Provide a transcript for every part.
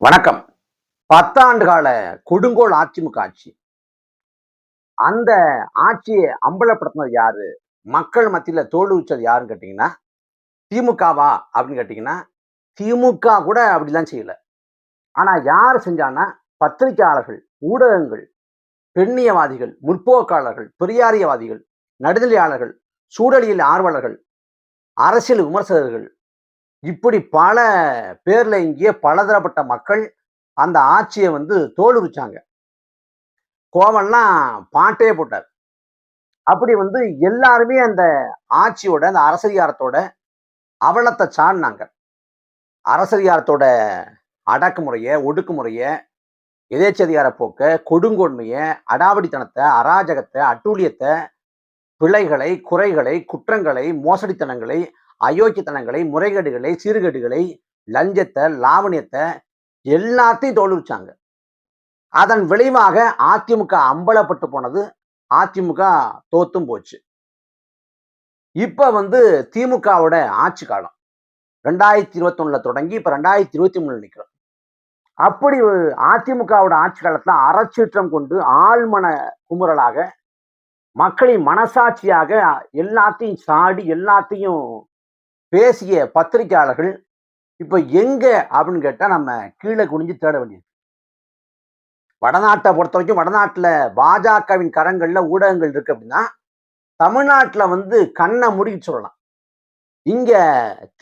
வணக்கம். பத்தாண்டு கால கொடுங்கோல் அதிமுக ஆட்சி. அந்த ஆட்சியை அம்பலப்படுத்தினது யாரு? மக்கள் மத்தியில தோல்வி உச்சது யாருன்னு கேட்டிங்கன்னா திமுகவா அப்படின்னு கேட்டிங்கன்னா திமுக கூட அப்படிலாம் செய்யல. ஆனா யார் செஞ்சான்னா பத்திரிகையாளர்கள் ஊடகங்கள் பெண்ணியவாதிகள் முற்போக்காளர்கள் பெரியாரியவாதிகள் நடுநிலையாளர்கள் சூழலியல் ஆர்வலர்கள் அரசியல் விமர்சகர்கள் இப்படி பல பேர்ல இங்கே பலதரப்பட்ட மக்கள் அந்த ஆட்சியை வந்து தோலுரிச்சாங்க கோவம்லாம் பாட்டே போட்டார். அப்படி வந்து எல்லாருமே அந்த ஆட்சியோட அந்த அரசதிகாரத்தோட அவலத்தை சாடினாங்க. அரசதிகாரத்தோட அடக்குமுறைய ஒடுக்குமுறைய எதேச்சதிகார போக்க கொடுங்கோன்மைய அடாவடித்தனத்தை அராஜகத்தை அட்டூழியத்தை பிழைகளை குறைகளை குற்றங்களை மோசடித்தனங்களை அயோக்கியத்தனங்களை முறைகேடுகளை சீர்கேடுகளை லஞ்சத்தை லாவணியத்தை எல்லாத்தையும் தோல்விச்சாங்க அதன் விளைவாக அதிமுக அம்பலப்பட்டு போனது அதிமுக தோத்தும் போச்சு. இப்ப வந்து திமுகவோட ஆட்சி காலம் ரெண்டாயிரத்தி இருபத்தி ஒண்ணுல தொடங்கி இப்ப ரெண்டாயிரத்தி இருபத்தி மூணுல நிற்கிறோம் அப்படி அதிமுகவோட ஆட்சி காலத்துல அறச்சீற்றம் கொண்டு ஆழ்மன குமுறலாக மக்களின் மனசாட்சியாக எல்லாத்தையும் சாடி எல்லாத்தையும் பேசிய பத்திரிகையாளர்கள் இப்ப எங்க அப்படின்னு கேட்டா நம்ம கீழே குனிஞ்சு தேட வேண்டியது. வடநாட்டை பொறுத்த வரைக்கும் வடநாட்டுல பாஜகவின் கரங்கள்ல ஊடகங்கள் இருக்கு அப்படின்னா தமிழ்நாட்டுல வந்து கண்ணை முடிக்க சொல்லலாம். இங்க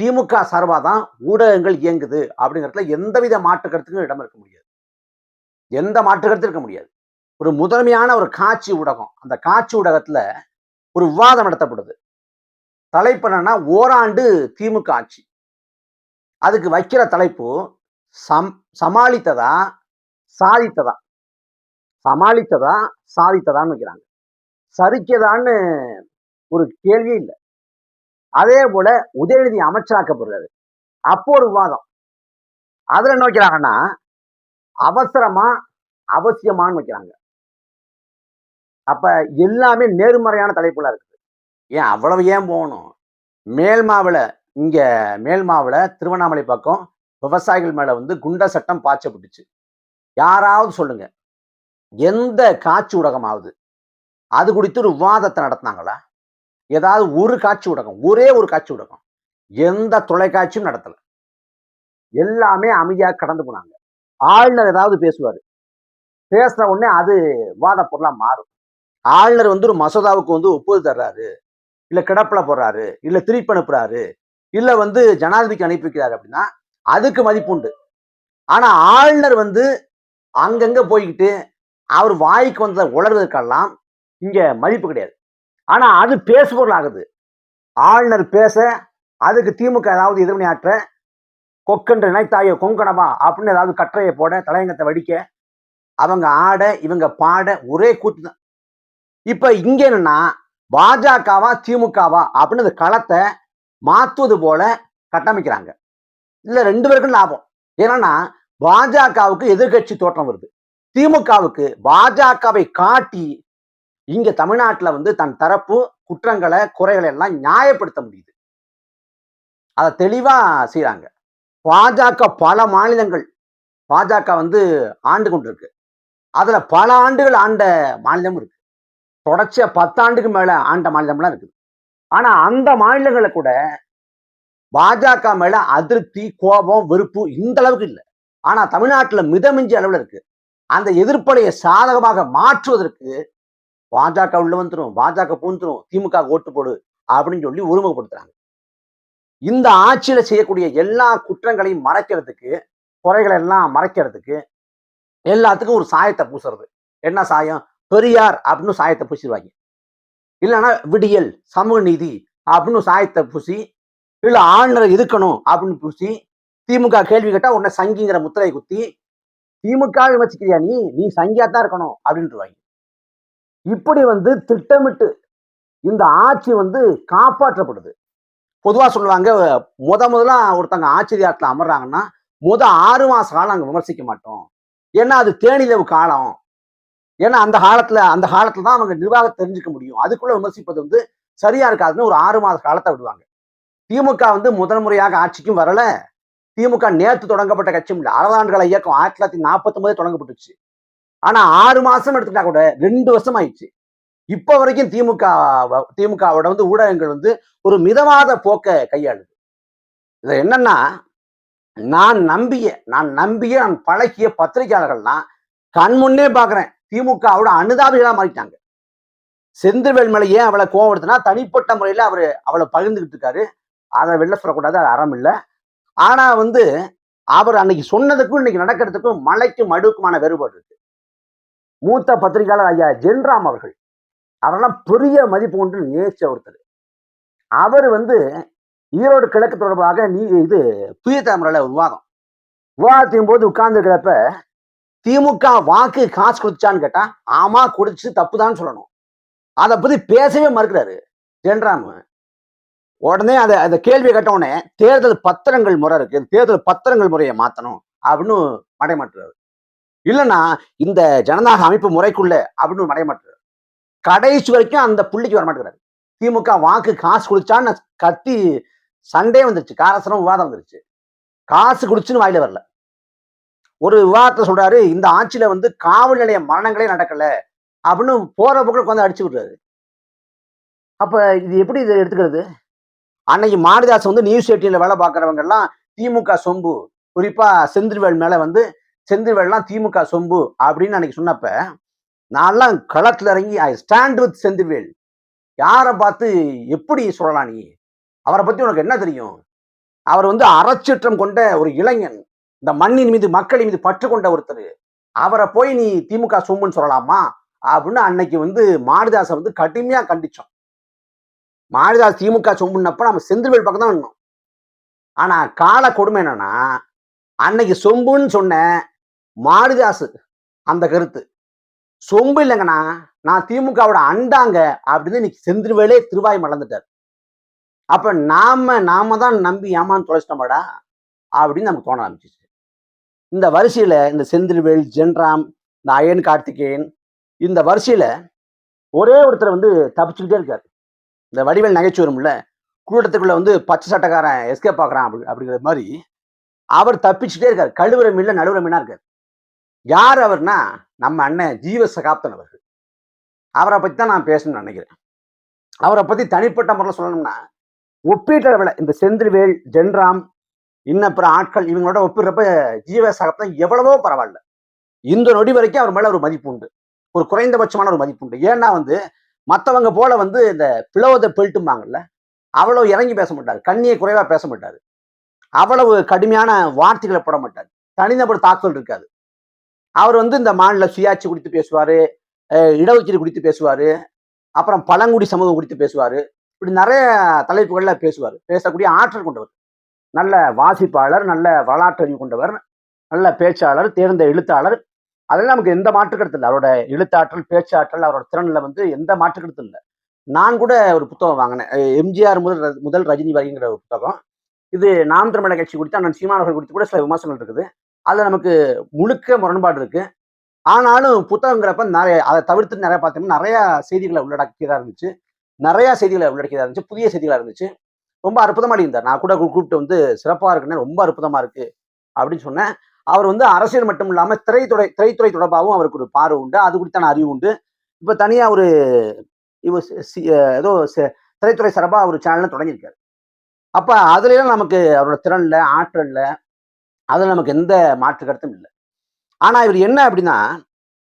திமுக சார்பாக தான் ஊடகங்கள் இயங்குது அப்படிங்கிறதுல எந்தவித மாற்று கருத்துக்கும் இடம் இருக்க முடியாது. எந்த மாற்று கருத்து இருக்க முடியாது. ஒரு முதன்மையான ஒரு காட்சி ஊடகம் அந்த காட்சி ஊடகத்துல ஒரு விவாதம் நடத்தப்படுது. தலைப்பு என்னன்னா ஓராண்டு திமுக ஆட்சி. அதுக்கு வைக்கிற தலைப்பு சம் சமாளித்ததா சாதித்ததா? சமாளித்ததா சாதித்ததான்னு வைக்கிறாங்க. சரிக்கதான்னு ஒரு கேள்வி இல்லை. அதே போல உதயநிதி அமைச்சராக்கப்படுறாரு அப்போ ஒரு விவாதம். அதுல என்ன வைக்கிறாங்கன்னா அவசரமா அவசியமான்னு வைக்கிறாங்க. அப்ப எல்லாமே நேர்மறையான தலைப்புல இருக்குது. ஏன் அவ்வளவு ஏன் போகணும்? மேல்மாவில் இங்க மேல்மாவில் திருவண்ணாமலை பக்கம் விவசாயிகள் மேல வந்து குண்ட சட்டம் பாய்ச்சப்பட்டுச்சு. யாராவது சொல்லுங்க. எந்த காட்சி ஊடகமாவது? அது குறித்து ஒரு விவாதத்தை நடத்தினாங்களா? ஏதாவது ஒரு காட்சி ஊடகம் ஒரே ஒரு காட்சி ஊடகம் எந்த தொலைக்காட்சியும் நடத்தலை. எல்லாமே அமைதியா கடந்து போனாங்க. ஆளுநர் ஏதாவது பேசுவாரு. பேசுன உடனே அது விவாத பொருளா மாறும். ஆளுநர் வந்து ஒரு மசோதாவுக்கு வந்து ஒப்புதல் தர்றாரு. இல்லை கிடப்பில் போடுறாரு இல்லை திருப்பி அனுப்புறாரு இல்லை வந்து ஜனாதிபதிக்கு அனுப்பி வைக்கிறாரு அப்படின்னா அதுக்கு மதிப்பு உண்டு. ஆனா ஆளுநர் வந்து அங்கங்கே போய்கிட்டு அவர் வாய்க்கு வந்ததை உளர்வதற்கெல்லாம் இங்கே மதிப்பு கிடையாது. ஆனா அது பேசுபொருள் ஆகுது. ஆளுநர் பேச அதுக்கு திமுக ஏதாவது எதிர்வினை ஆற்ற கொக்கென்று நினைத்தாயோ கொங்கணமா அப்படின்னு ஏதாவது கற்றையை போட தலையங்கத்தை வடிக்க அவங்க ஆட இவங்க பாட ஒரே கூத்து தான். இப்போ இங்கே என்னன்னா பாஜகவா திமுகவா அப்படின்னு அந்த களத்தை மாத்துவது போல கட்டமைக்கிறாங்க. இல்ல ரெண்டு பேருக்கும் லாபம். ஏன்னா பாஜகவுக்கு எதிர்கட்சி தோற்றம் வருது. திமுகவுக்கு பாஜகவை காட்டி இங்க தமிழ்நாட்டுல வந்து தன் தரப்பு குற்றங்களை குறைகளை எல்லாம் நியாயப்படுத்த முடியுது. அதை தெளிவா செய்யறாங்க பாஜக பல மாநிலங்கள் பாஜக வந்து ஆண்டு கொண்டிருக்கு. அதுல பல ஆண்டுகள் ஆண்ட மாநிலம் இருக்கு. தொடர்ச்சியாக பத்தாண்டுக்கு மேல ஆண்ட மாநிலம்லாம் இருக்குது. ஆனா அந்த மாநிலங்களை கூட பாஜக மேல அதிருப்தி கோபம் வெறுப்பு இந்த அளவுக்கு இல்லை. ஆனா தமிழ்நாட்டுல மிதமிஞ்சி அளவுல இருக்கு. அந்த எதிர்ப்பலையை சாதகமாக மாற்றுவதற்கு பாஜக உள்ள வந்துடும் பாஜக பூந்துடும் திமுக ஓட்டு போடு அப்படின்னு சொல்லி ஒருமுகப்படுத்துறாங்க. இந்த ஆட்சியில செய்யக்கூடிய எல்லா குற்றங்களையும் மறைக்கிறதுக்கு குறைகளை எல்லாம் மறைக்கிறதுக்கு எல்லாத்துக்கும் ஒரு சாயத்தை பூசுறது. என்ன சாயம்? பெரியார் அப்படின்னு சாயத்தை பூசிடுவாங்க. இல்லைன்னா விடியல் சமூக நீதி அப்படின்னு சாயத்தை பூசி இல்லை ஆளுநரை இருக்கணும் அப்படின்னு பூசி திமுக கேள்வி கேட்டால் உன்னை சங்கிங்கிற முத்திரையை குத்தி திமுக விமர்சிக்கிறியா நீ? நீ சங்கியா தான் இருக்கணும் அப்படின்ட்டுருவாங்க இப்படி வந்து திட்டமிட்டு இந்த ஆட்சி வந்து காப்பாற்றப்படுது. பொதுவாக சொல்லுவாங்க முத முதலா ஒருத்தங்க ஆட்சியாரத்துல அமர்றாங்கன்னா முத ஆறு மாச காலம் அங்கே விமர்சிக்க மாட்டோம். ஏன்னா அது தேனிலவு காலம். ஏன்னா அந்த காலத்துல அந்த காலத்துல தான் அவங்க நிர்வாகம் தெரிஞ்சுக்க முடியும். அதுக்குள்ள விமர்சிப்பது வந்து சரியா இருக்காதுன்னு ஒரு ஆறு மாத காலத்தை விடுவாங்க. திமுக வந்து முதல் முறையாக ஆட்சிக்கும் வரல. திமுக நேத்து தொடங்கப்பட்ட கட்சியும் இல்லை. அறதாண்டுகள இயக்கம் ஆயிரத்தி தொள்ளாயிரத்தி நாற்பத்தி ஒன்பது தொடங்கப்பட்டுச்சு. ஆனா ஆறு மாசம் எடுத்துக்கிட்டா கூட ரெண்டு வருஷம் ஆயிடுச்சு இப்ப வரைக்கும் திமுக திமுகவோட வந்து ஊடகங்கள் வந்து ஒரு மிதவாத போக்க கையாளுது. இது என்னன்னா நான் நம்பிய நான் நம்பிய நான் பழகிய பத்திரிகையாளர்கள்லாம் கண் முன்னே பாக்குறேன். திமுகவோட அனுதாபிகளா மாறிட்டாங்க. செந்தில்வேல் மேல ஏன் அவளை கோவம் எடுத்துனா தனிப்பட்ட முறையில அவரு அவளை பகிர்ந்துகிட்டு இருக்காரு. அதை வெளில சொல்லக்கூடாது அது அறம் இல்லை. ஆனா வந்து அவர் அன்னைக்கு சொன்னதுக்கும் இன்னைக்கு நடக்கிறதுக்கும் மலைக்கும் மடுக்குமான வேறுபாடு இருக்கு. மூத்த பத்திரிகையாளர் ஐயா ஜென்ராம் அவர்கள் அவரெல்லாம் பெரிய மதிப்பு ஒன்று நேச்ச ஒருத்தர் அவர் வந்து ஈரோடு கிழக்கு தொடர்பாக நீ இது புதிய தலைமுறையில் ஒரு விவாதம். விவாதத்தின் போது உட்கார்ந்து இருக்கிறப்ப திமுக வாக்கு காசு கொடுத்தான்னு கேட்டா ஆமா குடிச்சு தப்புதான்னு சொல்லணும். அதை பத்தி பேசவே மறுக்கிறாரு ஜென்ராம் உடனே அதை அந்த கேள்வியை கேட்ட உடனே தேர்தல் பத்திரங்கள் முறை இருக்கு தேர்தல் பத்திரங்கள் முறையை மாத்தணும் அப்படின்னு மடைமாட்டுறாரு. இல்லைன்னா இந்த ஜனநாயக அமைப்பு முறைக்குள்ள அப்படின்னு மடைமாட்டுறாரு. கடைசி வரைக்கும் அந்த புள்ளிக்கு வர மாட்டேங்கிறாரு திமுக வாக்கு காசு குடிச்சான்னு கத்தி சண்டே வந்துருச்சு. காரசனம் விவாதம் வந்துருச்சு. காசு குடிச்சுன்னு வாயில வரல. ஒரு விவாதத்தை சொல்றாரு இந்த ஆட்சியில வந்து காவல் நிலைய மரணங்களே நடக்கல அப்படின்னு போற பக்கம் உட்காந்து அடிச்சு விடுறாரு. அப்ப இது எப்படி இதை எடுத்துக்கிறது? அன்னைக்கு மாரிதாஸ் வந்து நியூஸ் எயிட்டீன்ல வேலை பார்க்குறவங்க எல்லாம் திமுக சொம்பு. குறிப்பா செந்தில்வேல் மேல வந்து செந்தில்வேல்லாம் திமுக சொம்பு அப்படின்னு அன்னைக்கு சொன்னப்ப நான்லாம் களத்துல இறங்கி ஐ ஸ்டாண்ட் வித் செந்தில்வேல். யாரை பார்த்து எப்படி சொல்லலாம் நீ? அவரை பத்தி உனக்கு என்ன தெரியும்? அவர் வந்து அறச்சீற்றம் கொண்ட ஒரு இளைஞன். இந்த மண்ணின் மீது மக்களின் மீது பற்று கொண்ட ஒருத்தர் அவரை போய் நீ திமுக சொம்புன்னு சொல்லலாமா? அப்படின்னு அன்னைக்கு வந்து மாரிதாசை வந்து கடுமையா கண்டிச்சோம். மாரிதாஸ் திமுக சொம்புன்னப்ப நம்ம செந்தில்வேல் பக்கம் தான் நின்னோம். ஆனா கால கொடுமை என்னன்னா அன்னைக்கு சொம்புன்னு சொன்ன மாரிதாஸ் அந்த கருத்து. சொம்பு இல்லைங்கண்ணா நான் திமுகவோட அண்டாங்க அப்படின்னு இன்னைக்கு செந்தில்வேலே திருவாய் மலர்ந்துட்டார் அப்ப நாம நாம தான் நம்பி ஏமான்னு தொலைச்சிட்டோமாடா? அப்படின்னு நமக்கு தோண ஆரம்பிச்சிச்சு. இந்த வரிசையில இந்த செந்தில்வேல் ஜென்ராம் இந்த அயன் கார்த்திகேயன் இந்த வரிசையில ஒரே ஒருத்தர் வந்து தப்பிச்சுக்கிட்டே இருக்காரு. இந்த வடிவேல் நகைச்சுவரும்ல கூட்டத்துக்குள்ள வந்து பச்சை சட்டக்காரன் எஸ்கேப் ஆகிறான் அப்படி அப்படிங்கிற மாதிரி அவர் தப்பிச்சுட்டே இருக்காரு. கழுவுற மீன்ல நடுவுற மீனா இருக்காரு. யார் அவர்னா நம்ம அண்ணன் ஜீவ சகாப்தன் அவர்கள். அவரை பத்தி தான் நான் பேசணும்னு நினைக்கிறேன். அவரை பத்தி தனிப்பட்ட முறையில் சொல்லணும்னா ஒப்பீட்டளவில் இந்த செந்தில்வேல் ஜென்ராம் இன்னும் பிற ஆட்கள் இவங்களோட ஒப்பிடுறப்ப ஜீவ சகாப்தன் எவ்வளவோ பரவாயில்ல. இந்த நொடி வரைக்கும் அவர் மேல ஒரு மதிப்பு உண்டு. ஒரு குறைந்தபட்சமான ஒரு மதிப்பு உண்டு. ஏன்னா வந்து மற்றவங்க போல வந்து இந்த பிளவதை பெல்ட்டுமாங்கல்ல அவ்வளவு இறங்கி பேச மாட்டார். கண்ணியை குறைவா பேச மாட்டார். அவ்வளவு கடுமையான வார்த்தைகளை போட மாட்டார். தனிநபர் தாக்குதல் இருக்காது. அவர் வந்து இந்த மாநில சுயாட்சி குறித்து பேசுவாரு அஹ் இடஒதுக்கீடு குறித்து பேசுவாரு அப்புறம் பழங்குடி சமூகம் குறித்து பேசுவாரு. இப்படி நிறைய தலைப்புகளில் பேசுவார். பேசக்கூடிய ஆற்றல் கொண்டவர். நல்ல வாசிப்பாளர் நல்ல வரலாற்றறிவு கொண்டவர் நல்ல பேச்சாளர் தேர்ந்த எழுத்தாளர். அதெல்லாம் நமக்கு எந்த மாற்று இல்லை. அவரோட எழுத்தாற்றல் பேச்சாற்றல் அவரோட திறனில் வந்து எந்த மாற்று இல்லை. நான் கூட ஒரு புத்தகம் வாங்கினேன். எம்ஜிஆர் முதல் முதல் ரஜினி வரைங்கிற ஒரு புத்தகம். இது நாம் தமிழக கட்சி குறித்து அண்ணன் சீமானவர்கள் குறித்து கூட சில விமர்சனங்கள் இருக்குது. அதில் நமக்கு முழுக்க முரண்பாடு இருக்கு. ஆனாலும் புத்தகங்கிறப்ப நிறைய அதை தவிர்த்து நிறைய பார்த்தோம்னா நிறையா செய்திகளை உள்ளடக்கியதாக இருந்துச்சு. நிறையா செய்திகளை உள்ளடக்கியதா இருந்துச்சு. புதிய செய்திகளாக இருந்துச்சு. ரொம்ப அற்புதமாக இருந்தார் நான் கூட கூப்பிட்டு வந்து சிறப்பாக இருக்குன்னு ரொம்ப அற்புதமாக இருக்குது அப்படின்னு சொன்னேன். அவர் வந்து அரசியல் மட்டும் இல்லாமல் திரைத்துறை திரைத்துறை தொடர்பாகவும் அவருக்கு ஒரு பார்வை உண்டு. அது குறித்தான அறிவு உண்டு. இப்போ தனியாக ஒரு இவர் ஏதோ ச- திரைத்துறை சிறப்பாக ஒரு சேனல் தொடங்கியிருக்காரு. அப்போ அதுல நமக்கு அவரோட திறனில் ஆற்றலில் அதில் நமக்கு எந்த மாற்று கருத்தும் இல்லை. ஆனால் இவர் என்ன அப்படின்னா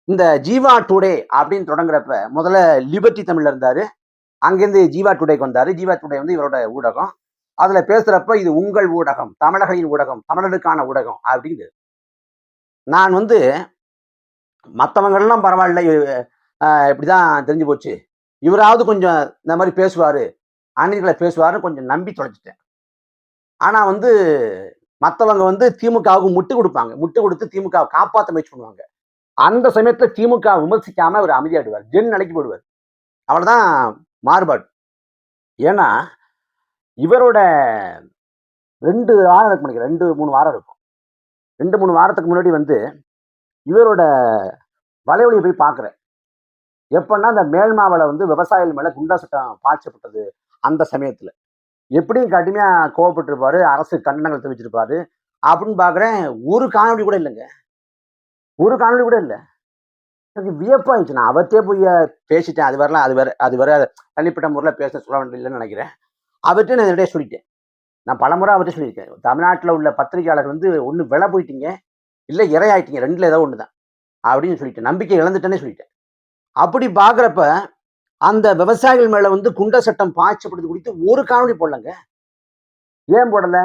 இந்த ஜீவா டுடே அப்படின்னு தொடங்குறப்ப முதல்ல லிபர்ட்டி தமிழில் இருந்தார். அங்கிருந்து ஜீவா டுடேக்கு வந்தார். ஜீவா டுடே வந்து இவரோட ஊடகம். அதுல பேசுறப்ப இது உங்கள் ஊடகம் தமிழர்களின் ஊடகம் தமிழருக்கான ஊடகம் அப்படின்னு நான் வந்து மற்றவங்கள்லாம் பரவாயில்ல இப்படி தான் தெரிஞ்சு போச்சு. இவராவது கொஞ்சம் இந்த மாதிரி பேசுவாரு. அநீதிகளை பேசுவாருன்னு கொஞ்சம் நம்பி தொலைச்சிட்டேன் ஆனால் வந்து மற்றவங்க வந்து திமுகவுக்கு முட்டு கொடுப்பாங்க. முட்டு கொடுத்து திமுக காப்பாற்ற முயற்சி பண்ணுவாங்க. அந்த சமயத்தில் திமுக விமர்சிக்காமல் அவர் அமைதியாடுவார் ஜென் நிலைக்கு போடுவார். அவ்வளோதான் மாறுபாடு. ஏன்னா இவரோட ரெண்டு வாரம் இருக்கு நினைக்கிறேன் ரெண்டு மூணு வாரம் இருக்கும். ரெண்டு மூணு வாரத்துக்கு முன்னாடி வந்து இவரோட வலைவலியை போய் பார்க்குறேன். எப்படின்னா அந்த மேல்மாவளை வந்து விவசாயிகள் மேலே குண்டா சட்டம் பாய்ச்சப்பட்டது அந்த சமயத்தில். எப்படியும் கடுமையாக கோவப்பட்டிருப்பாரு அரசு கண்டனங்கள் தெரிவிச்சிருப்பாரு. அப்படின்னு பார்க்குறேன் ஒரு காணொலி கூட இல்லைங்க. ஒரு காணொலி கூட இல்லை. எனக்கு வியப்பாயிடுச்சு நான் அவர்கிட்டே போய் பேசிட்டேன். அது வரலாம் அது வேற அது வேற தனிப்பட்ட முறையில் பேச சொல்ல வேண்டியதில்லைன்னு நினைக்கிறேன். அவர்கிட்ட நான் நிறைய சொல்லிட்டேன். நான் பலமுறை அவர்கிட்ட சொல்லியிருக்கேன். தமிழ்நாட்டில் உள்ள பத்திரிகையாளர் வந்து ஒன்று விலை போயிட்டீங்க இல்லை இறையாயிட்டீங்க ரெண்டில் ஏதோ ஒன்று தான் அப்படின்னு சொல்லிட்டேன். நம்பிக்கை இழந்துட்டேனே சொல்லிட்டேன். அப்படி பார்க்குறப்ப அந்த விவசாயிகள் மேலே வந்து குண்ட சட்டம் பாய்ச்சப்படுது குறித்து ஒரு காணொலி போடலங்க. ஏன் போடலை?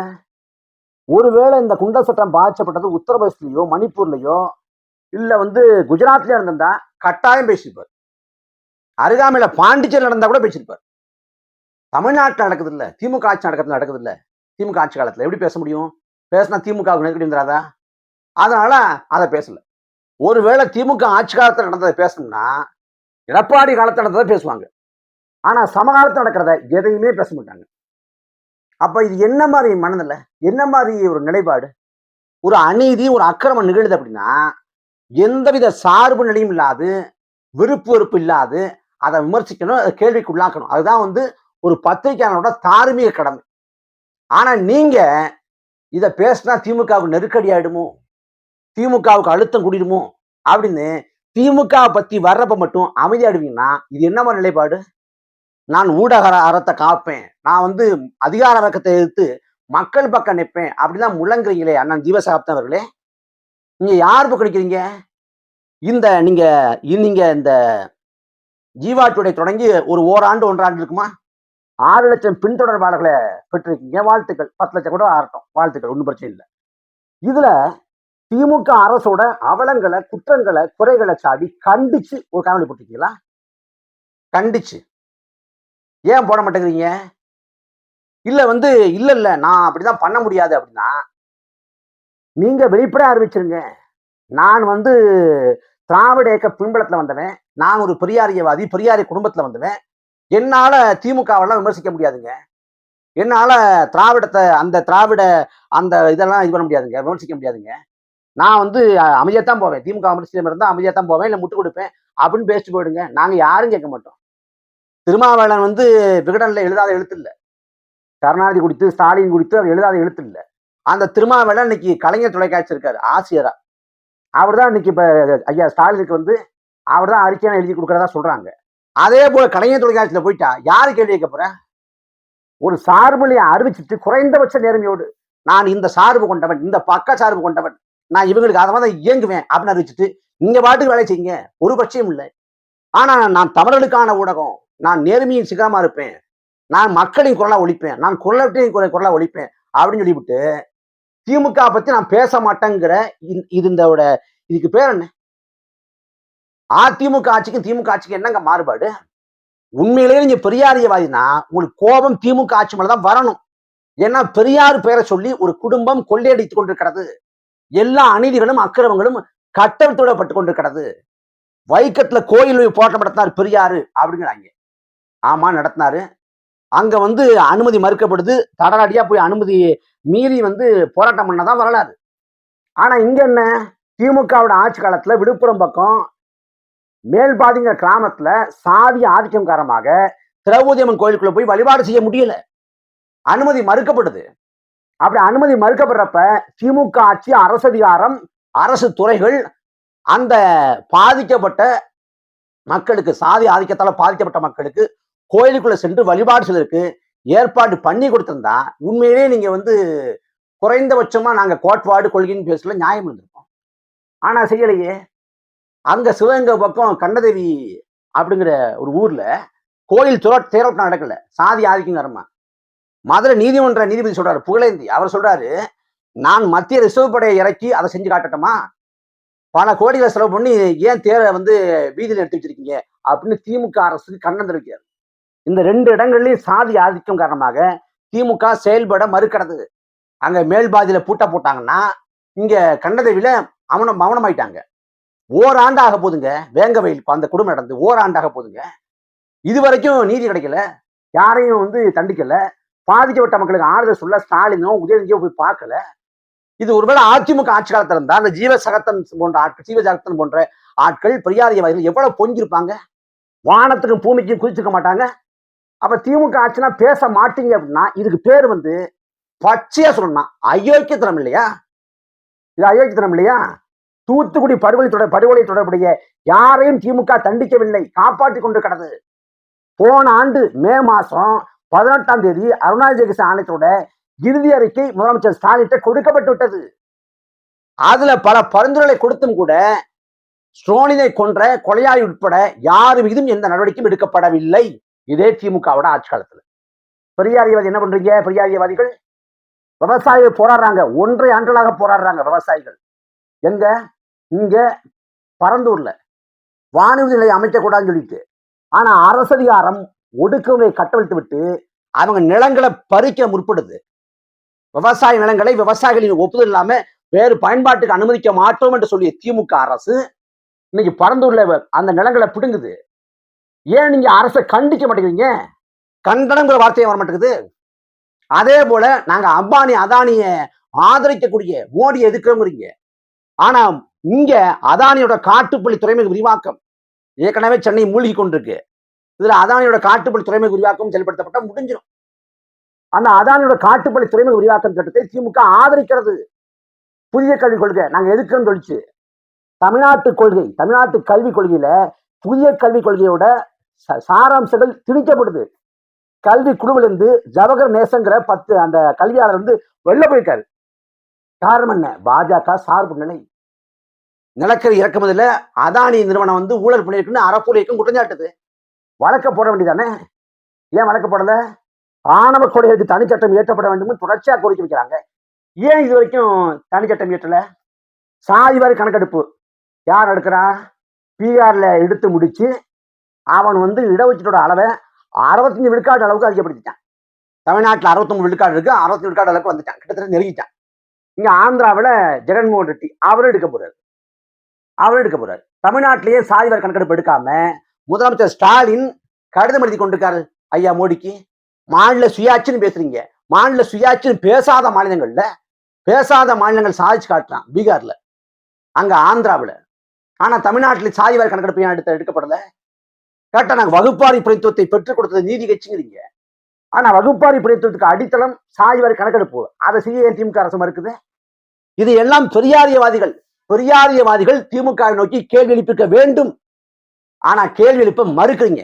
ஒருவேளை இந்த குண்ட சட்டம் பாய்ச்சப்பட்டது உத்தரப்பிரதேசத்துலேயோ மணிப்பூர்லேயோ இல்ல வந்து குஜராத்லயோ இருந்திருந்தா கட்டாயம் பேசியிருப்பார். அருகாமையில பாண்டிச்சேரி நடந்தா கூட பேசியிருப்பார். தமிழ்நாட்டில் நடக்குது இல்ல திமுக ஆட்சி நடக்கிறது நடக்குது இல்ல திமுக ஆட்சி காலத்துல எப்படி பேச முடியும்? பேசினா திமுக நெருக்கடி வந்துடாதா அதனால அதை பேசல. ஒருவேளை திமுக ஆட்சி காலத்தில் நடந்ததை பேசணும்னா எடப்பாடி காலத்தில் நடந்ததை பேசுவாங்க. ஆனா சமகாலத்தில் நடக்கிறத எதையுமே பேச மாட்டாங்க. அப்ப இது என்ன மாதிரி மனதில்ல என்ன மாதிரி ஒரு நிலைப்பாடு? ஒரு அநீதி ஒரு அக்கிரமம் நிகழுது அப்படின்னா எந்தவித சார்பு நிலையும் இல்லாது விருப்பு வெறுப்பு இல்லாது அதை விமர்சிக்கணும் அதை கேள்விக்கு உள்ளாக்கணும் அதுதான் வந்து ஒரு பத்திரிகையாளரோட தார்மீக கடமை. ஆனா நீங்க இதை பேசினா திமுகவுக்கு நெருக்கடி ஆயிடுமோ? திமுகவுக்கு அழுத்தம் கூடிடுமோ? அப்படின்னு திமுக பத்தி வர்றப்ப மட்டும் அமைதியாடுவீங்கன்னா இது என்ன மாதிரி நிலைப்பாடு? நான் ஊடக அறத்தை காப்பேன். நான் வந்து அதிகார வர்க்கத்தை எதிர்த்து மக்கள் பக்கம் நிற்பேன். அப்படிதான் முழங்குறீங்களே அண்ணன் ஜீவசாப்தன் அவர்களே. நீங்க யார் பக்கம் நிற்கிறீங்க இந்த நீங்க நீங்கள் நீங்க இந்த ஜீவாட்டுடைய தொடங்கி ஒரு ஓராண்டு ஒன்றாண்டு இருக்குமா? ஆறு லட்சம் பின்தொடர்பாளர்களை பெற்றிருக்கீங்க. வாழ்த்துக்கள். பத்து லட்சம் கூட ஆகட்டும். வாழ்த்துக்கள். ஒன்றும் பிரச்சனை இல்லை. இதுல திமுக அரசோட அவலங்களை குற்றங்களை குறைகளை சாடி கண்டிச்சு ஒரு காணொலி போட்டிருக்கீங்களா? கண்டிச்சு. ஏன் போட மாட்டேங்கிறீங்க? இல்லை வந்து இல்லை இல்லை நான் அப்படிதான் பண்ண முடியாது அப்படின்னா நீங்க வெளிப்பட ஆரம்பிச்சிருங்க. நான் வந்து திராவிட இயக்க பின்பலத்தில் வந்தவன். நான் ஒரு பெரியாரியவாதி பெரியாரிய குடும்பத்தில் வந்தவன். என்னால் திமுகவெல்லாம் விமர்சிக்க முடியாதுங்க. என்னால் திராவிடத்தை அந்த திராவிட அந்த இதெல்லாம் இது பண்ண முடியாதுங்க. விமர்சிக்க முடியாதுங்க. நான் வந்து அஹ், அமைதியாத்தான் போவேன். திமுக விமர்சனம் அமைதியாக அமைதியாத்தான் போவேன். இல்லை முட்டு கொடுப்பேன். அப்படின்னு பேசிட்டு போயிடுங்க. நாங்கள் யாரும் கேட்க மாட்டோம். திருமாவளவன் வந்து விகடனில் எழுதாத எழுத்து இல்லை. கருணாநிதி குடித்து ஸ்டாலின் குடித்து அவர் எழுதாத எழுத்து இல்லை. அந்த திருமாவேளன் இன்னைக்கு கலைஞர் தொலைக்காட்சி இருக்காரு ஆசிரியரா. அவர் தான் இன்னைக்கு இப்ப ஐயா ஸ்டாலினுக்கு வந்து அவர் தான் அறிக்கையான எழுதி கொடுக்கறதா சொல்றாங்க. அதே போல கலைஞர் தொலைக்காட்சியில போயிட்டா யாரு கேள்வி கேட்க போற? ஒரு சார்புலையை அறிவிச்சிட்டு குறைந்தபட்ச நேர்மையோடு நான் இந்த சார்பு கொண்டவன் இந்த பக்க சார்பு கொண்டவன் நான் இவங்களுக்கு அதை தான் இயங்குவேன் அப்படின்னு அறிவிச்சிட்டு நீங்க பாட்டுக்கு வேலை செய்யுங்க ஒரு பட்சம் இல்லை. ஆனா நான் தமிழர்களுக்கான ஊடகம் நான் நேர்மையின் சிகரமா இருப்பேன் நான் மக்களின் குரலா ஒழிப்பேன் நான் குரலத்தையும் குரலா ஒழிப்பேன் அப்படின்னு சொல்லிவிட்டு திமுக பத்தி நான் பேச மாட்டேங்கிற இது இந்த இதுக்கு பேர் என்ன? அதிமுக ஆட்சிக்கும் திமுக ஆட்சிக்கும் என்னங்க மாறுபாடு? உண்மையிலேயே நீங்க பெரியாரியவாதினா உங்களுக்கு கோபம் திமுக ஆட்சி மேலதான் வரணும். ஏன்னா பெரியார் பெயரை சொல்லி ஒரு குடும்பம் கொள்ளையடித்துக் கொண்டிருக்கிறது. எல்லா அநீதிகளும் அக்கிரமங்களும் கட்டவிழ்த்துவிடப்பட்டு கொண்டிருக்கிறது. வைக்கத்துல கோயில் போராட்டம் நடத்தினார் பெரியாரு அப்படிங்கிறாங்க. ஆமா நடத்தினாரு. அங்க வந்து அனுமதி மறுக்கப்படுது. தடலாடியா போய் அனுமதி மீறி வந்து போராட்டம் பண்ணதான் வரலாறு. ஆனா இங்க என்ன? திமுகவோட ஆட்சி காலத்துல விழுப்புரம் பக்கம் மேல்பாதிங்கிற கிராமத்துல சாதி ஆதிக்கம் காரணமாக திரௌபதி அம்மன் கோயிலுக்குள்ள போய் வழிபாடு செய்ய முடியல. அனுமதி மறுக்கப்படுது. அப்படி அனுமதி மறுக்கப்படுறப்ப திமுக ஆட்சி அரசு அதிகாரம் அரசு துறைகள் அந்த பாதிக்கப்பட்ட மக்களுக்கு சாதி ஆதிக்கத்தால பாதிக்கப்பட்ட மக்களுக்கு கோயிலுக்குள்ள சென்று வழிபாடு செய்வதற்கு ஏற்பாடு பண்ணி கொடுத்திருந்தா உண்மையிலேயே நீங்க வந்து குறைந்தபட்சமா நாங்க கோட்பாடு கொள்கைன்னு பேசல நியாயம் இருந்திருப்போம் ஆனா செய்யலையே. அங்க சிவகங்கை பக்கம் கண்ணதேவி அப்படிங்கிற ஒரு ஊர்ல கோயில் துர தேரோட்டம் நடக்கல. சாதி ஆதிக்கங்கிறமா மதுரை நீதிமன்ற நீதிபதி சொல்றாரு புகழேந்தி. அவர் சொல்றாரு நான் மத்திய ரிசர்வ் படையை இறக்கி அதை செஞ்சு காட்டட்டுமா? பல கோடிகளை செலவு பண்ணி ஏன் தேரை வந்து வீதியில் எடுத்து வச்சிருக்கீங்க? அப்படின்னு திமுக அரசுக்கு கண்ணம் தெரிவிக்கிறார். இந்த ரெண்டு இடங்கள்லயும் சாதி ஆதிக்கம் காரணமாக திமுக செயல்பட மறுக்கிறது அங்க மேல்பாதியில பூட்ட போட்டாங்கன்னா இங்க கண்டதேவியில அவனம் மௌனமாயிட்டாங்க. ஓராண்டு ஆக போதுங்க வேங்க வயல் அந்த குடும்பம் நடந்து ஓராண்டாக போதுங்க. இது வரைக்கும் நீதி கிடைக்கல. யாரையும் வந்து தண்டிக்கல. பாதிக்கப்பட்ட மக்களுக்கு ஆறுதல் சொல்ல ஸ்டாலினோ உதயநிதியோ போய் பார்க்கல. இது ஒருவேளை அதிமுக ஆட்சி காலத்துல இருந்தா அந்த ஜீவ சகத்தன் போன்ற ஆட்கள் ஜீவ சகத்தன் போன்ற ஆட்கள் பெரியாரியவாதிகள் எவ்வளவு பொங்கியிருப்பாங்க? வானத்துக்கும் பூமிக்கும் குதிச்சுக்க மாட்டாங்க. அப்ப திமுக ஆட்சினா பேச மாட்டீங்க அப்படின்னா இதுக்கு பேர் வந்து பச்சையாக சொல்லணும்னா அயோக்கியத்தனம் இல்லையா? இது அயோக்கியத்தனம் இல்லையா? தூத்துக்குடி படுகொலை தொடர் படுகொலை தொடர்புடைய யாரையும் திமுக தண்டிக்கவில்லை காப்பாற்றி கொண்டு கிடது போன ஆண்டு மே மாசம் பதினெட்டாம் தேதி அருணாச்சல ஆணையத்தோட இறுதி அறிக்கை முதலமைச்சர் ஸ்டாலிட்ட கொடுக்கப்பட்டு விட்டது. அதுல பல பரிந்துரைகளை கொடுத்தும் கூட ஸ்ட்ரோனினை கொன்ற கொலையாளி உட்பட யார் மீதும் எந்த நடவடிக்கையும் எடுக்கப்படவில்லை. இதே திமுகவோட ஆட்சி காலத்துல. பெரியாரியவாதி என்ன பண்றீங்க? பெரியாரியவாதிகள் விவசாயிகள் போராடுறாங்க. ஒன்றை ஆண்டுகளாக போராடுறாங்க விவசாயிகள். எங்க? இங்க பரந்தூர்ல. வானூர்தி நிலையம் அமைக்கக்கூடாதுன்னு சொல்லிட்டு. ஆனா அரசதிகாரம் ஒடுக்குமுறை கட்டவிழ்த்து விட்டு அவங்க நிலங்களை பறிக்க முற்படுது. விவசாய நிலங்களை விவசாயிகளின் ஒப்புதல் இல்லாம வேறு பயன்பாட்டுக்கு அனுமதிக்க மாட்டோம் என்று சொல்லிய திமுக அரசு இன்னைக்கு பரந்தூர்ல அந்த நிலங்களை பிடுங்குது. ஏன் நீங்க அரசை கண்டிக்க மாட்டேங்கிறீங்க? கண்டனங்கிற வார்த்தையை வர மாட்டேங்குது அதே போல நாங்க அம்பானி அதானிய ஆதரிக்கக்கூடிய மோடி எதுக்குறோங்கிறீங்க ஆனா இங்க அதானியோட காட்டுப்பள்ளி துறைமுக விரிவாக்கம் ஏற்கனவே சென்னை மூழ்கி கொண்டிருக்கு. இதுல அதானியோட காட்டுப்பள்ளி துறைமுக விரிவாக்கம் செயல்படுத்தப்பட்ட முடிஞ்சிடும் அந்த அதானியோட காட்டுப்பள்ளி துறைமுக விரிவாக்கம் திட்டத்தை திமுக ஆதரிக்கிறது. புதிய கல்விக் கொள்கை. நாங்க எதுக்குன்னு சொல்லிச்சு. தமிழ்நாட்டு கொள்கை தமிழ்நாட்டு கல்விக் கொள்கையில புதிய கல்விக் கொள்கையோட சாராம்சங்கள் திணிக்கப்படுது. கல்வி குழுவிலிருந்து ஜவஹர் நேசங்கிற பத்து அந்த கல்வியாளர் வந்து வெளில போயிருக்காரு. காரணம் என்ன? பாஜக சார்பு நிலை. நிலக்கரி இறக்குமதியில் அதானி நிறுவனம் வந்து ஊழல் பண்ணியிருக்குன்னு அறப்புரைக்கும் குற்றஞ்சாட்டுது. வழக்க போட வேண்டியதானே? ஏன் வழக்க போடல? ஆணவ கொடைகளுக்கு தனிச்சட்டம் இயற்றப்பட வேண்டும் தொடர்ச்சியா கோரிக்கை வைக்கிறாங்க. ஏன் இது வரைக்கும் தனிச்சட்டம் இயற்றல? சாதி வாரி கணக்கெடுப்பு. யார் எடுக்கிறா? பீகார்ல எடுத்து முடிச்சு அவன் வந்து இடஒதுக்கீட்டோட அளவை அறுபத்தஞ்சு விழுக்காடு அளவுக்கு அதிகப்படுத்திட்டான். தமிழ்நாட்டில் அறுபத்தொம்பது விழுக்காடு இருக்கு. அறுபத்தஞ்சு விழுக்காடு அளவுக்கு வந்துட்டான். கிட்டத்தட்ட நெருங்கிட்டான். இங்க ஆந்திராவில் ஜெகன்மோகன் ரெட்டி அவரும் எடுக்க போறாரு. அவரும் எடுக்க போறாரு. தமிழ்நாட்டிலேயே சாதிவர் கணக்கெடுப்பு எடுக்காம முதலமைச்சர் ஸ்டாலின் கடிதம் எழுதி கொண்டிருக்காரு ஐயா மோடிக்கு. மாநில சுயாட்சின்னு பேசுறீங்க. மாநில சுயாட்சின்னு பேசாத மாநிலங்கள்ல பேசாத மாநிலங்கள் சாதிச்சு காட்டுறான் பீகார்ல. அங்க ஆந்திராவுல. ஆனா தமிழ்நாட்டில் சாதிவாரி கணக்கெடுப்பு ஏன் எடுத்த எடுக்கப்படல? கேட்டா நாங்க வகுப்பாரி பிரதித்துவத்தை பெற்றுக் கொடுத்தது நீதி கட்சிங்கிறீங்க ஆனா வகுப்பாரி பிரதித்துவத்துக்கு அடித்தளம் சாதிவாரி கணக்கெடுப்பு. அதை செய்ய திமுக அரசு மறுக்குது. இது எல்லாம் பெரியாரியவாதிகள் பெரியாரியவாதிகள் திமுக நோக்கி கேள்வி எழுப்பிக்க வேண்டும். ஆனா கேள்வி எழுப்ப மறுக்கிறீங்க.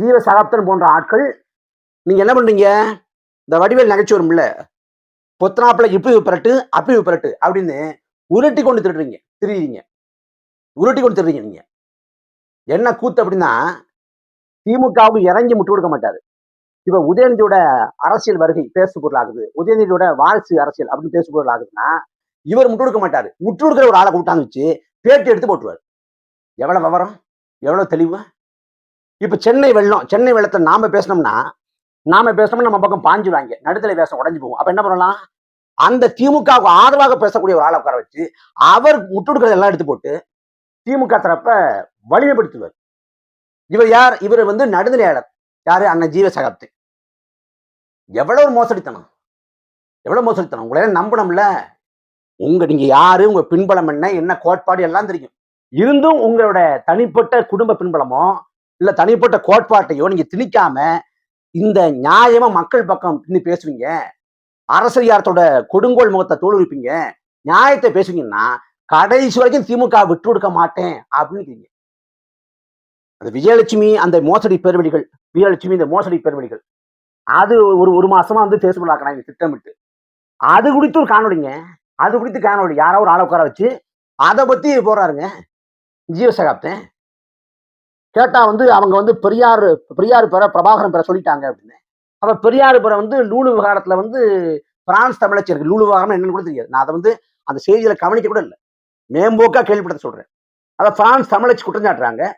வீர சகாப்தன் போன்ற ஆட்கள் நீங்க என்ன பண்றீங்க? இந்த வடிவேல் நகைச்சுவை வரும்ல பொத்தனாப்புல இப்படி விப்பரட்டு அப்படி விப்பரட்டு அப்படின்னு உருட்டி கொண்டு திருடுறீங்க திரியுறீங்க உருட்டி கொண்டு திருடுறீங்க நீங்க. என்ன கூத்து அப்படின்னா திமுகவுக்கு இறங்கி முட்டு கொடுக்க மாட்டார். இப்போ உதயநிதியோட அரசியல் வருகை பேசு பொருளாகுது உதயநிதியோட வாரிசு அரசியல் அப்படின்னு பேசு பொருள் ஆகுதுன்னா இவர் முட்டு கொடுக்க மாட்டார். முட்டு கொடுக்குற ஒரு ஆளை கூட்டாந்து வச்சு பேட்டி எடுத்து போட்டுருவாரு. எவ்வளவு விவரம்? எவ்வளவு தெளிவு? இப்போ சென்னை வெள்ளம் சென்னை வெள்ளத்தை நாம பேசினோம்னா நாம பேசணும்னா நம்ம பக்கம் பாஞ்சுவாங்க நடுத்தலை வேஷம் உடஞ்சி போகும். அப்போ என்ன பண்ணலாம்? அந்த திமுகவுக்கு ஆதரவாக பேசக்கூடிய ஒரு ஆளை உட்கார வச்சு அவர் முட்டு கொடுக்கறத எல்லாம் எடுத்து போட்டு திமுக தரப்ப வலிமைப்படுத்துவார். இவர் யார்? இவர் வந்து நடுநிலையாளர். யாரு? அண்ணன் ஜீவ சகாப்து. எவ்வளவு மோசடித்தனம். எவ்வளவு மோசடித்தனம். உங்களை நம்பணும்ல. உங்க நீங்க யாரு? உங்க பின்பலம் என்ன? என்ன கோட்பாடு? எல்லாம் தெரியும். இருந்தும் உங்களோட தனிப்பட்ட குடும்ப பின்பலமோ இல்ல தனிப்பட்ட கோட்பாட்டையோ நீங்க திணிக்காம இந்த நியாயமா மக்கள் பக்கம் நின்னு பேசுவீங்க. அரசியாரத்தோட கொடுங்கோல் முகத்தை தோல்விப்பீங்க. நியாயத்தை பேசுவீங்கன்னா கடைசி வரைக்கும் திமுக விட்டு கொடுக்க மாட்டேன் அப்படின்னு அந்த விஜயலட்சுமி அந்த மோசடி பேர்வழிகள் விஜயலட்சுமி இந்த மோசடி பேர்வழிகள் அது ஒரு ஒரு மாசமா வந்து பேசுபொருள் ஆக்குறாங்க திட்டமிட்டு. அது குறித்து ஒரு காணொலிங்க அது குறித்து காணொலி யாரோ ஒரு ஆளை உட்கார வச்சு அதை பத்தி போறாருங்க ஜீவசகாப்தன் கேட்டா வந்து அவங்க வந்து பெரியார் பெரியார் பெற பிரபாகரன் பெற சொல்லிட்டாங்க அப்படின்னு. அப்ப பெரியார் பெற வந்து லூலு விவகாரத்துல வந்து பிரான்ஸ் தமிழச்சிருக்கு லூலு விவகாரம் என்னன்னு கூட தெரியாது. நான் அதை வந்து அந்த செய்தியில கவனிக்க கூட இல்லை. மேம்போக்கா கேள்விப்பட்ட சொல்றேன். அதை ஃபான்ஸ் சமளிச்சு குற்றம் சாட்டுறாங்க.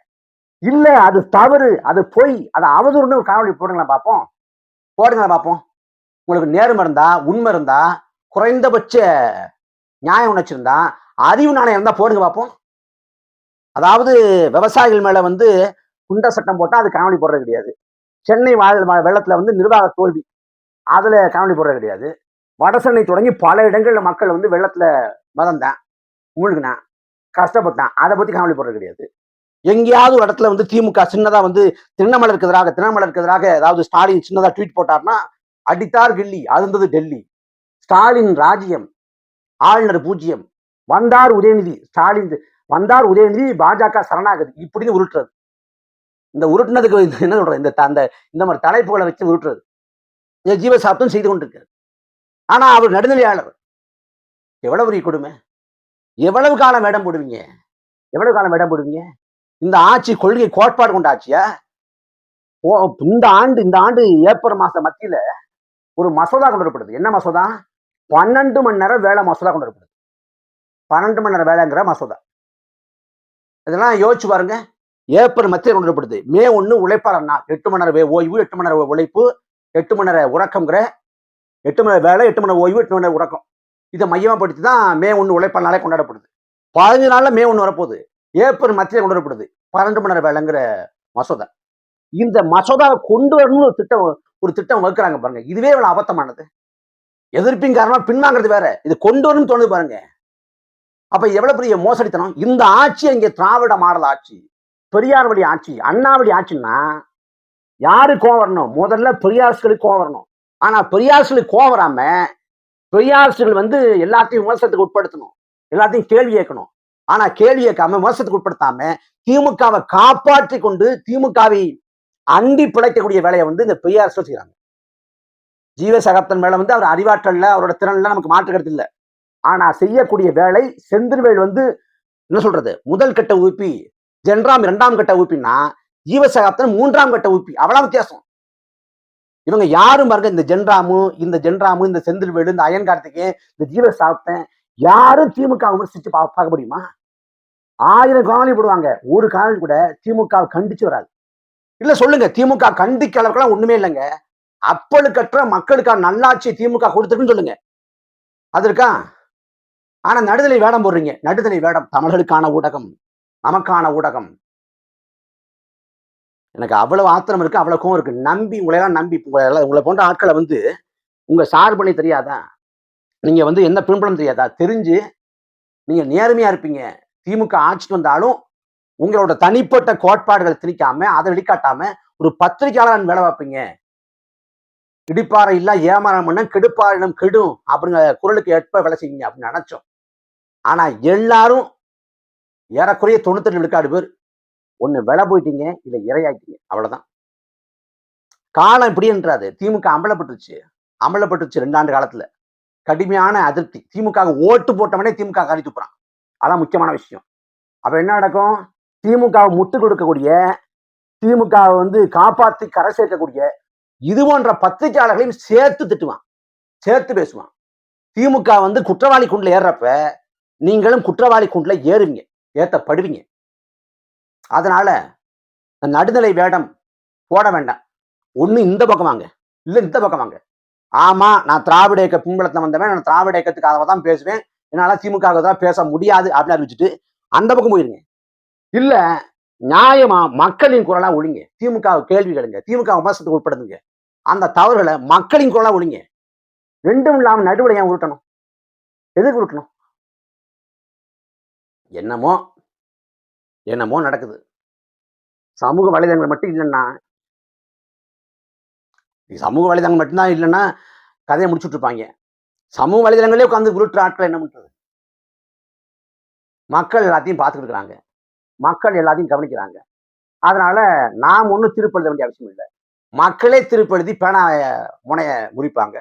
இல்ல அது தவறு அது பொய் அதை அவதூறுன்னு ஒரு காணொலி போடுங்களா பார்ப்போம். போடுங்களா பார்ப்போம். உங்களுக்கு நேரம் இருந்தா உண்மை இருந்தா குறைந்தபட்ச நியாயம் உணர்ச்சிருந்தா அறிவு நாணயம் இருந்தா போடுங்க பார்ப்போம். அதாவது விவசாயிகள் மேல வந்து குண்ட சட்டம் போட்டா அது காணொலி போடுறது கிடையாது. சென்னை வாழ் வெள்ளத்துல வந்து நிர்வாக தோல்வி. அதுல காணொலி போடுறது கிடையாது. வடசென்னை தொடங்கி பல இடங்கள்ல மக்கள் வந்து வெள்ளத்துல மதந்தான். மூழ்கினான் கஷ்டப்பட்டான். அதை பத்தி காமெடி போடுறது கிடையாது. எங்கேயாவது ஒரு இடத்துல வந்து திமுக சின்னதா வந்து திருண்ணமலருக்கு எதிராக தினமலருக்கு எதிராக ஏதாவது ஸ்டாலின் சின்னதா ட்வீட் போட்டார்னா அடித்தார் கில்லி அது இருந்தது டெல்லி. ஸ்டாலின் ராஜ்யம் ஆளுநர் பூஜ்ஜியம் வந்தார் உதயநிதி ஸ்டாலின் வந்தார் உதயநிதி பாஜக சரணாகதி இப்படின்னு உருட்டுறது. இந்த உருட்டுனதுக்கு என்ன சொல்றது? இந்த அந்த இந்த மாதிரி தலைப்புகளை வச்சு உருட்டுறது. இதை ஜீவசாப்தம் செய்து கொண்டிருக்காரு ஆனா அவர் நடுநிலையாளர் எவ்வளவு பெரிய கொடுமை? எவ்வளவு காலம் இடம் போடுவீங்க? எவ்வளவு காலம் இடம் போடுவீங்க? இந்த ஆட்சி கொள்கை கோட்பாடு கொண்ட ஆட்சியா ஓ இந்த ஆண்டு இந்த ஆண்டு ஏப்ரல் மாச மத்தியில ஒரு மசோதா கொண்டு வரப்படுது. என்ன மசோதா? பன்னெண்டு மணி நேரம் வேலை மசோதா கொண்டு வரப்படுது. பன்னெண்டு மணி நேரம் வேலைங்கிற மசோதா. இதெல்லாம் யோசிச்சு பாருங்க. ஏப்ரல் மத்தியில் கொண்டு வரப்படுது. மே ஒன்று உழைப்பாளர் நாள். எட்டு மணி நேரம் ஓய்வு எட்டு மணி நேரம் உழைப்பு எட்டு மணி நேரம் உறக்கங்கிற எட்டு மணி நேரம் வேலை எட்டு மணி நேரம் ஓய்வு எட்டு மணி நேரம் உறக்கம். இதை மையமாகப்படுத்தி தான் மே ஒன்று உழைப்பால் நாளே கொண்டாடப்படுது. பதினஞ்சு நாள்ல மே ஒன்று வரப்போகுது. ஏப்ரல் மத்தியில் கொண்டு வரப்படுது பன்னெண்டு மணி நேரம் வேலைங்கிற மசோதா. இந்த மசோதாவை கொண்டு வரணும்னு ஒரு திட்டம் ஒரு திட்டம் வகுக்கிறாங்க பாருங்க. இதுவே இவ்வளோ அபத்தமானது எதிர்ப்பின் காரணமாக பின்வாங்கிறது வேற. இது கொண்டு வரணும்னு தோணுது பாருங்க. அப்ப எவ்வளவு பெரிய மோசடித்தனம்? இந்த ஆட்சி இங்க திராவிட மாடல் ஆட்சி. பெரியார் வழி ஆட்சி அண்ணாவடி ஆட்சின்னா யாரு கோவம் வரணும்? முதல்ல பெரியார்ஸ்களுக்கு கோவம் வரணும். ஆனா பெரியார்ஸ்களுக்கு கோவம் வராம தொழிலாளர்கள் வந்து எல்லாத்தையும் விமர்சனத்துக்கு உட்படுத்தணும். எல்லாத்தையும் கேள்வி கேட்கணும். ஆனா கேள்வி கேட்காம விமர்சனத்துக்கு உட்படுத்தாம திமுகவை காப்பாற்றி கொண்டு திமுகவை அண்டி பிழைக்கக்கூடிய வேலையை வந்து இந்த பெரியார் செய்கிறாங்க ஜீவ சகப்தன் மேல வந்து அவர் அறிவாற்றல்ல அவரோட திறன்ல நமக்கு மாற்று இல்லை. ஆனா செய்யக்கூடிய வேலை செந்தில்வேல் வந்து என்ன சொல்றது? முதல் கட்ட ஊப்பி ஜென்ராம் இரண்டாம் கட்ட ஊப்பின்னா ஜீவசகாப்தன் மூன்றாம் கட்ட ஊப்பி அவ்வளவு வித்தியாசம். இவங்க யாரும் பாருங்க இந்த ஜென்ராமு இந்த ஜென்ராமு இந்த செந்தில்வேலு இந்த அயன் கார்த்திகேயன் இந்த ஜீவ சாப்பிட்டேன் யாரும் திமுக விமர்சிச்சு பார்க்க முடியுமா? ஆயிரம் காணொலி போடுவாங்க. ஒரு காணொலி கூட திமுக கண்டிச்சு வராது. இல்ல சொல்லுங்க திமுக கண்டிக்க அளவுக்குலாம் ஒண்ணுமே இல்லைங்க. அப்பளுக்கற்ற மக்களுக்கான நல்லாட்சி திமுக கொடுத்துருக்குன்னு சொல்லுங்க. அது இருக்கா? ஆனா நடுதலை வேடம் போடுறீங்க. நடுதலை வேடம் தமிழர்களுக்கான ஊடகம் நமக்கான ஊடகம். எனக்கு அவ்வளவு ஆத்திரம் இருக்கு அவ்வளவு கோவம் இருக்கு. நம்பி உங்களையெல்லாம் நம்பி உங்களை எல்லாம் உங்களை போன்ற ஆட்களை வந்து உங்க சார்பணி தெரியாதா? நீங்க வந்து என்ன பின்புலம் தெரியாதா? தெரிஞ்சு நீங்க நேர்மையா இருப்பீங்க. திமுக ஆட்சிக்கு வந்தாலும் உங்களோட தனிப்பட்ட கோட்பாடுகளை திணிக்காம அதை வெளிக்காட்டாம ஒரு பத்திரிகையாளர் வேலை பார்ப்பீங்க. இடிப்பாறை இல்ல ஏமாறம் பண்ண கெடுப்பாரிடம் கெடும் அப்படிங்கிற குரலுக்கு ஏற்ப வேலை செய்வீங்க அப்படின்னு நினைச்சோம். ஆனா எல்லாரும் ஏறக்குறைய தொண்ணூத்தெட்டு விழுக்காடு பேர் ஒண்ணு விலை போயிட்டீங்க இல்லை இரையாயிட்டீங்க. அவ்வளவுதான். காலம் இப்படி என்றாது. திமுக அம்பலப்பட்டுருச்சு. அம்பலப்பட்டுருச்சு ரெண்டாண்டு காலத்துல. கடுமையான அதிருப்தி. திமுக ஓட்டு போட்டவனே திமுக கறி துப்புறான். அதான் முக்கியமான விஷயம். அப்ப என்ன நடக்கும்? திமுக முட்டு கொடுக்கக்கூடிய திமுக வந்து காப்பாற்றி கரை சேர்க்கக்கூடிய இது போன்ற பத்திரிகையாளர்களையும் சேர்த்து திட்டுவான். சேர்த்து பேசுவான். திமுக வந்து குற்றவாளி குண்டுல ஏறுறப்ப நீங்களும் குற்றவாளி குண்டுல ஏறுவீங்க. ஏற்றப்படுவீங்க அதனால நடுநிலை வேடம் போட வேண்டாம். ஒண்ணு இந்த பக்கம் வாங்க. இல்ல இந்த பக்கம் வாங்க. ஆமா நான் திராவிட இயக்க பின்பலத்துல வந்தவன் நான் திராவிட இயக்கத்துக்காக தான் பேசுவேன். என்னால திமுக தான் பேச முடியாது அப்படின்னு அறிவிச்சுட்டு அந்த பக்கம் போயிருங்க இல்ல நியாயமா மக்களின் குரலாக ஒழிங்க. திமுக கேள்வி கேளுங்க. திமுக விமர்சனத்துக்கு உட்படுத்துங்க. அந்த தவறுகளை மக்களின் குரலா ஒழிங்க. ரெண்டும் இல்லாம நடுவில் ஏன் உருட்டணும்? எதுக்கு உருட்டணும்? என்னமோ என்னமோ நடக்குது. சமூக வலைதளங்கள் மட்டும் இல்லைன்னா சமூக வலைதளங்கள் மட்டும்தான் இல்லைன்னா கதையை முடிச்சுட்டு இருப்பாங்க. சமூக வலைதளங்களே உட்காந்து உருட்டுற ஆட்கள் என்ன பண்றது? மக்கள் எல்லாத்தையும் பார்த்துட்டு இருக்கிறாங்க. மக்கள் எல்லாத்தையும் கவனிக்கிறாங்க. அதனால நாம் ஒன்றும் திருப்பெழுத வேண்டிய அவசியம் இல்லை. மக்களே திருப்பெழுதி பேனா முனைய முறிப்பாங்க.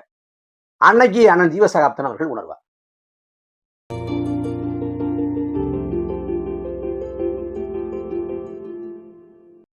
அன்னைக்கு அண்ணன் ஜீவசகாப்தன் அவர்கள் உணர்வார்.